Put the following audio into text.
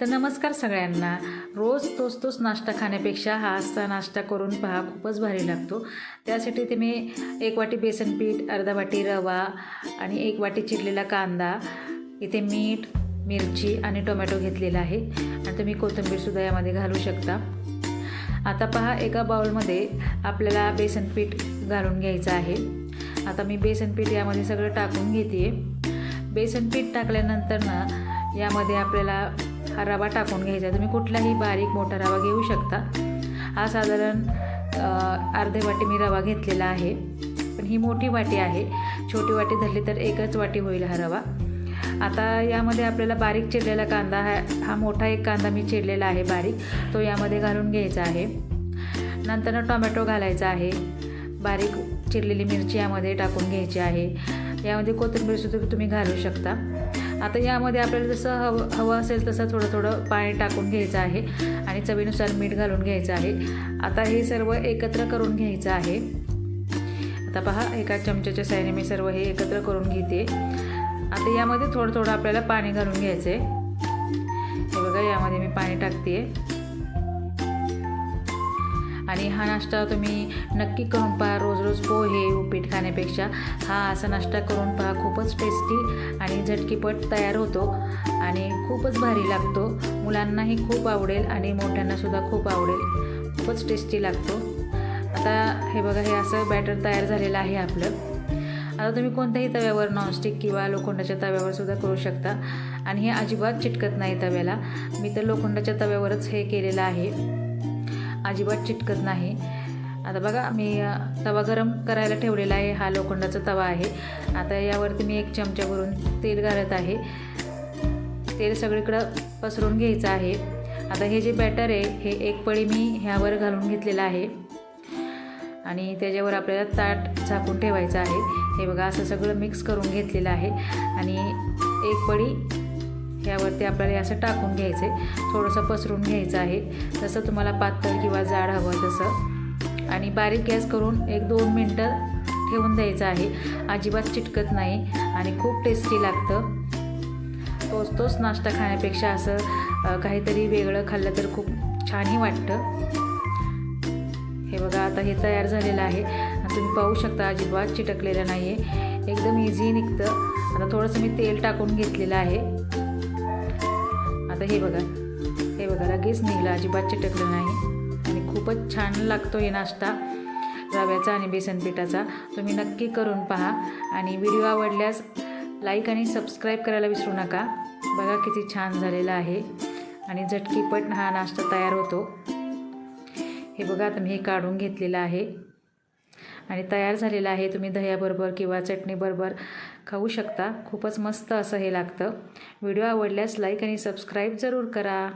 तर नमस्कार सगळ्यांना. रोज तोच तोच नाश्ता खाण्यापेक्षा हा असा नाश्ता करून पहा खूपच भारी लागतो. त्यासाठी ते मी एक वाटी बेसन पीठ अर्धा वाटी रवा आणि एक वाटी चिरलेला कांदा इथे मीठ मिरची आणि टोमॅटो घेतलेला आहे. आणि तुम्ही कोथिंबीरसुद्धा यामध्ये घालू शकता. आता पहा एका बाउलमध्ये आपल्याला बेसन पीठ घालून घ्यायचं आहे. आता मी बेसन पीठ यामध्ये सगळं टाकून घेते बेसन पीठ टाकल्यानंतर ना यामध्ये आपल्याला हा रवा टाकून घ्यायचा तुम्ही कुठलाही बारीक मोठा रवा घेऊ शकता. हा साधारण अर्धे वाटी मी रवा घेतलेला आहे. पण ही मोठी वाटी आहे. छोटी वाटी धरली तर एकच वाटी होईल हा रवा. आता यामध्ये आपल्याला बारीक चिरलेला कांदा हा हा मोठा एक कांदा मी चिरलेला आहे बारीक. तो यामध्ये घालून घ्यायचा आहे. नंतर टोमॅटो घालायचा आहे. बारीक चिरलेली मिरची यामध्ये टाकून घ्यायची आहे. यामध्ये कोथिंबीरसुद्धा तुम्ही घालू शकता. आता यामध्ये आपल्याला जसं हवं हवं असेल तसं थोडं थोडं पाणी टाकून घ्यायचं आहे आणि चवीनुसार मीठ घालून घ्यायचं आहे. आता हे सर्व एकत्र करून घ्यायचं आहे. आता पहा एका चमच्याच्या साहाय्याने मी सर्व हे एकत्र करून घेते. आता यामध्ये थोडं थोडं आपल्याला पाणी घालून घ्यायचं आहे हे बघा यामध्ये मी पाणी टाकते आहे आणि हा नाश्ता तुम्ही नक्की करून पहा रोज रोज पोहे उपीट खाण्यापेक्षा. हा असा नाश्ता करून पहा खूपच टेस्टी आणि झटकीपट तयार होतो आणि खूपच भारी लागतो. मुलांनाही खूप आवडेल आणि मोठ्यांनासुद्धा खूप आवडेल. खूपच टेस्टी लागतो. आता हे बघा हे असं बॅटर तयार झालेलं आहे आपलं. आता तुम्ही कोणत्याही तव्यावर नॉनस्टिक किंवा लोखंडाच्या तव्यावर सुद्धा करू शकता. आणि हे अजिबात चिटकत नाही तव्याला. मी तर लोखंडाच्या तव्यावरच हे केलेलं आहे. अजिबात चिटकत नाही. आता बघा मी तवा गरम करायला ठेवलेला आहे. हा लोखंडाचा तवा आहे. आता यावरती मी एक चमचा भरून तेल घालत आहे. तेल सगळीकडं पसरून घ्यायचं आहे. आता हे जे बॅटर आहे हे एक पळी मी ह्यावर घालून घेतलेलं आहे. आणि त्याच्यावर आपल्याला ताट झाकून ठेवायचं आहे. हे बघा असं सगळं मिक्स करून घेतलेलं आहे. आणि एक पळी ह्यावरती आपल्याला असं टाकून घ्यायचं आहे थोडंसं पसरून घ्यायचं आहे. जसं तुम्हाला पातळ किंवा जाड हवं तसं. आणि बारीक गॅस करून एक दोन मिनटं ठेवून द्यायचं आहे. अजिबात चिटकत नाही आणि खूप टेस्टी लागतं. तोच तोच नाश्ता खाण्यापेक्षा असं काहीतरी वेगळं खाल्लं तर खूप छानही वाटतं. हे बघा आता हे तयार झालेलं आहे. तुम्ही पाहू शकता अजिबात चिटकलेलं नाही आहे एकदम इझी निघतं. आता थोडंसं मी तेल टाकून घेतलेलं आहे. आता हे बघा. हे बघा लगेच निघलं. अजिबात चिटकलं नाही. आणि खूपच छान लागतो हे नाश्ता. रव्याचा आणि बेसन पिठाचा. तुम्ही नक्की करून पहा. आणि व्हिडिओ आवडल्यास लाईक आणि सबस्क्राईब करायला विसरू नका. बघा किती छान झालेला आहे. आणि झटकीपट हा नाश्ता तयार होतो. हे बघा आता मी हे काढून घेतलेलं आहे. आणि तयार झालेलं आहे. तुम्ही दह्याबरोबर किंवा चटणीबरोबर खाऊ शकता. खूपच मस्त असं हे लागतं. व्हिडिओ आवडल्यास लाईक आणि सबस्क्राईब जरूर करा.